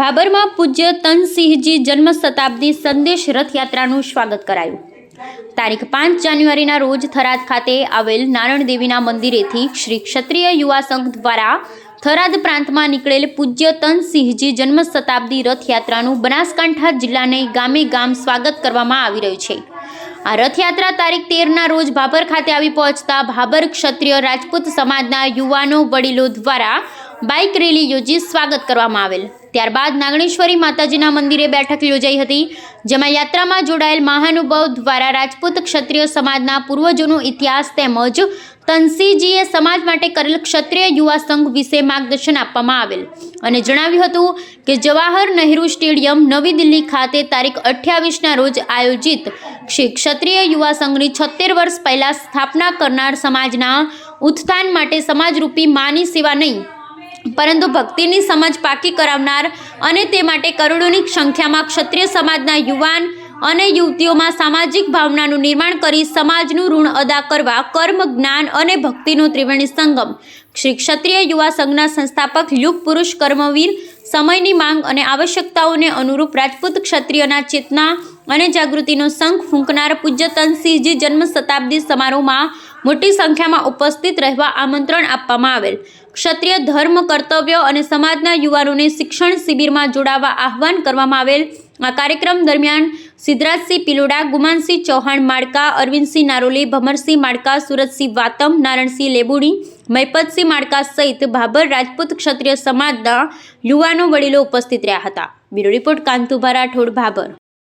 ભાબરમાં પૂજ્ય તનસિંહજી જન્મ શતાબ્દી સંદેશ રથયાત્રાનું સ્વાગત કરાયું. તારીખ પાંચ જાન્યુઆરીના રોજ થરાદ ખાતે આવેલ નારાયણ દેવીના મંદિરેથી શ્રી ક્ષત્રિય યુવા સંઘ દ્વારા થરાદ પ્રાંતમાં નીકળેલ પૂજ્ય તનસિંહજી જન્મ શતાબ્દી રથયાત્રાનું બનાસકાંઠા જિલ્લાને ગામે ગામ સ્વાગત કરવામાં આવી રહ્યું છે. આ રથયાત્રા તારીખ તેરના રોજ ભાભર ખાતે આવી પહોંચતા ભાભર ક્ષત્રિય રાજપૂત સમાજના યુવાનો વડીલો દ્વારા બાઇક રેલી યોજી સ્વાગત કરવામાં આવેલ. ત્યારબાદ નાગણેશ્વરી માતાજીના મંદિરે બેઠક યોજાઈ હતી, જેમાં યાત્રામાં જોડાયેલ મહાનુભાવ દ્વારા રાજપૂત ક્ષત્રિય સમાજના પૂર્વજોનો ઇતિહાસ તેમજ તનસીજીએ સમાજ માટે કરેલ ક્ષત્રિય યુવા સંઘ વિશે માર્ગદર્શન આપવામાં આવેલ. અને જણાવ્યું હતું કે જવાહર નહેરુ સ્ટેડિયમ નવી દિલ્હી ખાતે તારીખ અઠ્યાવીસના રોજ આયોજિત શ્રી ક્ષત્રિય યુવા સંઘની છોતેર વર્ષ પહેલાં સ્થાપના કરનાર સમાજના ઉત્થાન માટે સમાજરૂપી માની સેવા નહીં પરંતુ ભક્તિની સમજ પાકી કરાવનાર અને તે માટે કરોડોની સંખ્યામાં ક્ષત્રિય સમાજના યુવાન અને યુવતીઓમાં સામાજિક ભાવનાનું નિર્માણ કરી સમાજનું ઋણ અદા કરવા કર્મ, જ્ઞાન અને ભક્તિનો ત્રિવેણી સંગમ. શ્રી ક્ષત્રિય યુવા સંઘના સંસ્થાપક, યુગ પુરુષ, કર્મવીર, સમયની માંગ અને આવશ્યકતાઓને અનુરૂપ રાજપૂત ક્ષત્રિયના ચેતના અને જાગૃતિનો શંખ ફૂંકનાર પૂજ્ય તનસિંહજી જન્મ શતાબ્દી સમારોહમાં મોટી સંખ્યામાં ઉપસ્થિત રહેવા આમંત્રણ આપવામાં આવેલ. ક્ષત્રિય ધર્મ, કર્તવ્ય અને સમાજના યુવાનોને શિક્ષણ શિબિરમાં જોડાવા આહવાન કરવામાં આવેલ. આ કાર્યક્રમ દરમિયાન સિદ્ધરાજસિંહ પિલોડા, ગુમાનસિંહ ચૌહાણ માળકા અરવિંદસિંહ નારોલી, ભમરસિંહ માળકા સુરતસિંહ વાતમ, નારણસિંહ લેબુડી મૈપતસિંહ માળકા સહિત ભાભર રાજપૂત ક્ષત્રિય સમાજના યુવાનો વડીલો ઉપસ્થિત રહ્યા હતા. Bureau report Kantubha Rathod, Bhabhar.